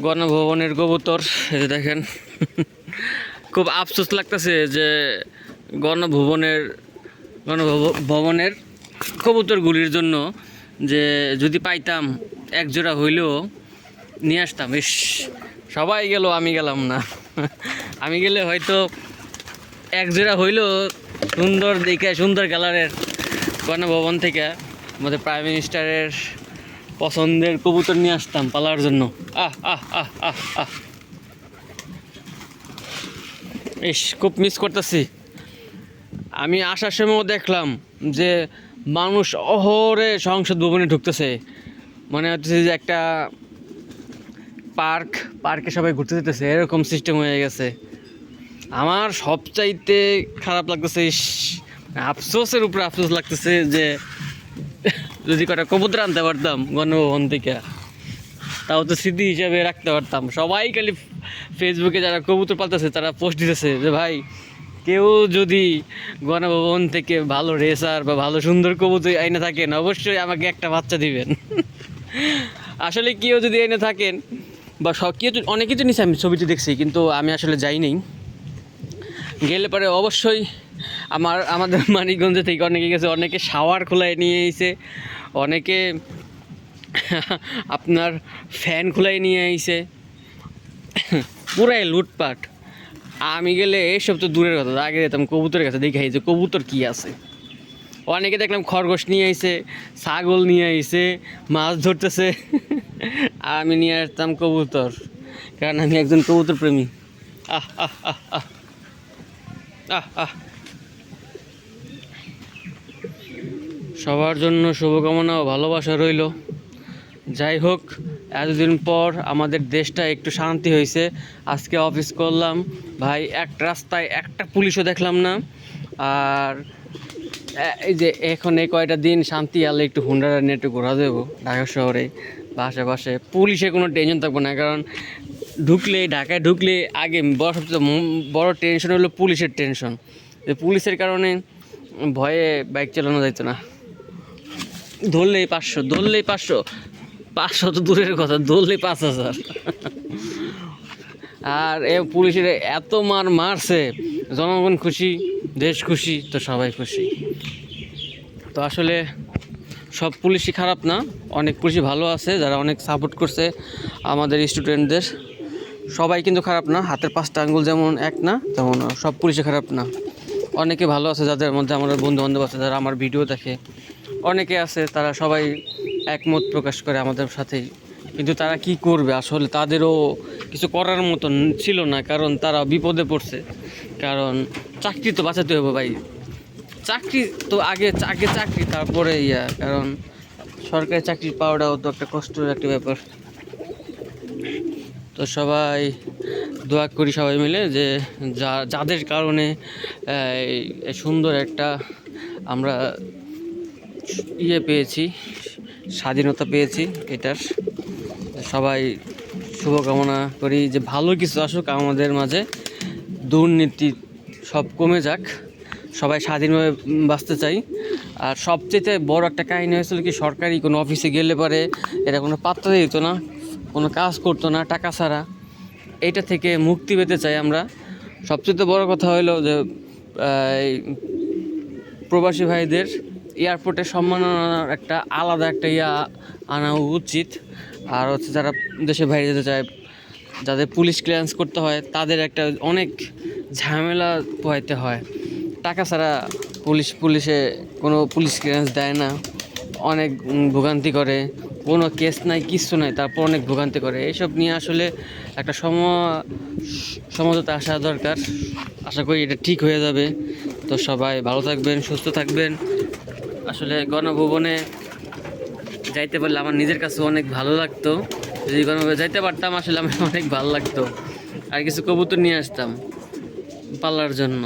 গণভবনের কবুতর, এই যে দেখেন। খুব আফসোস লাগতেছে যে গণভবনের গণভবনের কবুতরগুলির জন্য যে যদি পাইতাম এক জোড়া হইলেও নিয়ে আসতাম। ইস, সবাই গেল, আমি গেলাম না। আমি গেলে হয়তো এক জোড়া হইলেও সুন্দর দেখে সুন্দর কালারের গণভবন থেকে আমাদের প্রাইম মিনিস্টারের পছন্দের কবুতর নিয়ে আসতাম পালার জন্য। আহ আহ আহ আহ আহ। ইস, খুব মিস করতেছি। আমি আসার সময় দেখলাম যে মানুষ অহরে সংসদ ভবনে ঢুকতেছে। মনে হচ্ছে যে একটা পার্ক, পার্কে সবাই ঘুরতে যেতেছে, এরকম সিস্টেম হয়ে গেছে। আমার সবচাইতে খারাপ লাগতেছে, ইস আফসোসের উপরে আফসোস লাগতেছে যে যদি কটা কবুতর আনতে পারতাম গণভবন থেকে, তাও তো স্মৃতি হিসাবে রাখতে পারতাম। সবাই খালি ফেসবুকে যারা কবুতর পালতেছে, তারা পোস্ট দিতেছে যে, ভাই, কেউ যদি গণভবন থেকে ভালো রেসার বা ভালো সুন্দর কবুতর আইনে থাকেন, অবশ্যই আমাকে একটা বাচ্চা দিবেন। আসলে কেউ যদি এনে থাকেন, বা সব কেউ অনেক কিছু নিছে আমি ছবিতে দেখছি, কিন্তু আমি আসলে যাই নাই। গেলে পরে অবশ্যই আমার, আমাদের মানিকগঞ্জ থেকে অনেকে গেছে, অনেকে শাওয়ার খোলায় নিয়ে এসে অনেকে আপনার ফ্যান খোলায় নিয়ে আইছে, পুরাই লুটপাট। আমি গেলে এসব তো দূরের কথা, আগে যেতাম কবুতরের কাছে, দেখে যে কবুতর কি আছে। অনেকে দেখলাম খরগোশ নিয়ে আইছে, ছাগল নিয়ে আইছে, মাছ ধরতেছে, আমি নিয়ে আসতাম কবুতর, কারণ আমি একজন কবুতর প্রেমী। আহ আহ আহ আহ। আহ আহ। সবার জন্য শুভকামনা ও ভালোবাসা রইল। যাই হোক, এতদিন পর আমাদের দেশটা একটু শান্তি হয়েছে। আজকে অফিস করলাম। ভাই, এক রাস্তায় একটা পুলিশও দেখলাম না। আর এই যে এখন এই কয়টা দিন শান্তি আলে একটু হুন্ডারা নিয়ে একটু ঘোরা দেবো। ঢাকা শহরে, বা আশেপাশে। পুলিশে কোনো টেনশন থাকব না, কারণ ঢুকলে, ঢাকায় ঢুকলে আগে বড় সবচেয়ে বড় টেনশন হলো পুলিশের টেনশন পুলিশের কারণে ভয়ে বাইক চালানো যাইত না। ধরলেই পাঁচশো ধরলেই পাঁচশো। পাঁচশো তো দূরের কথা, ধরলেই পাঁচ হাজার। আর এ পুলিশের এত মার মারছে, জনগণ খুশি, দেশ খুশি, তো সবাই খুশি। তো আসলে সব পুলিশই খারাপ না, অনেক পুলিশই ভালো আছে, যারা অনেক সাপোর্ট করছে আমাদের স্টুডেন্টদের সবাই কিন্তু খারাপ না, হাতের পাঁচটা আঙ্গুল যেমন এক না, তেমন সব পুলিশে খারাপ না। অনেকে ভালো আছে যাদের মধ্যে আমার বন্ধু বান্ধব আছে, যারা আমার ভিডিও দেখে। অনেকে আছে তারা সবাই একমত প্রকাশ করে আমাদের সাথেই। কিন্তু তারা কি করবে? আসলে তাদেরও কিছু করার মতন ছিল না, কারণ তারা বিপদে পড়ছে। কারণ চাকরি তো বাঁচাতে হবে ভাই। চাকরি তো আগে আগে চাকরি, তারপরে ইয়া, কারণ সরকারি চাকরি পাওয়াটাও তো একটা কষ্টের একটা ব্যাপার। তো সবাই দোয়া করি সবাই মিলে যে যা, যাদের কারণে সুন্দর একটা আমরা ইয়ে পেয়েছি, স্বাধীনতা পেয়েছি এটার। সবাই শুভকামনা করি যে ভালো কিছু আসুক আমাদের মাঝে, দুর্নীতি সব কমে যাক, সবাই স্বাধীনভাবে বাঁচতে চাই। আর সবচেয়ে বড় একটা কাহিনী হয়েছিল কি, সরকারি কোনো অফিসে গেলে পরে এটা কোনো পাত্তা দিত না। কোনো কাজ করতো না টাকা ছাড়া। এইটা থেকে মুক্তি পেতে চাই আমরা। সবচেয়ে বড় কথা হলো যে প্রবাসী ভাইদের এয়ারপোর্টে সম্মাননার একটা আলাদা একটা ইয়া আনা উচিত। আর হচ্ছে যারা দেশে বাইরে যেতে চায়, যাদের পুলিশ ক্লিয়ারেন্স করতে হয়, তাদের একটা অনেক ঝামেলা পোহাইতে হয়। টাকা ছাড়া পুলিশ, পুলিশে কোনো পুলিশ ক্লিয়ারেন্স দেয় না। অনেক ভোগান্তি করে। কোনো কেস নাই, কিচ্ছু নাই, তারপর অনেক ভোগান্তি করে। এইসব নিয়ে আসলে একটা সম সমঝোতা আসা দরকার। আশা করি এটা ঠিক হয়ে যাবে। তো সবাই ভালো থাকবেন, সুস্থ থাকবেন। আসলে গণভবনে যাইতে পারলে আমার নিজের কাছে অনেক ভালো লাগতো। যদি গণভবনে যাইতে পারতাম, আসলে আমার অনেক ভালো লাগতো। আর কিছু কবুতর নিয়ে আসতাম পাল্লার জন্য।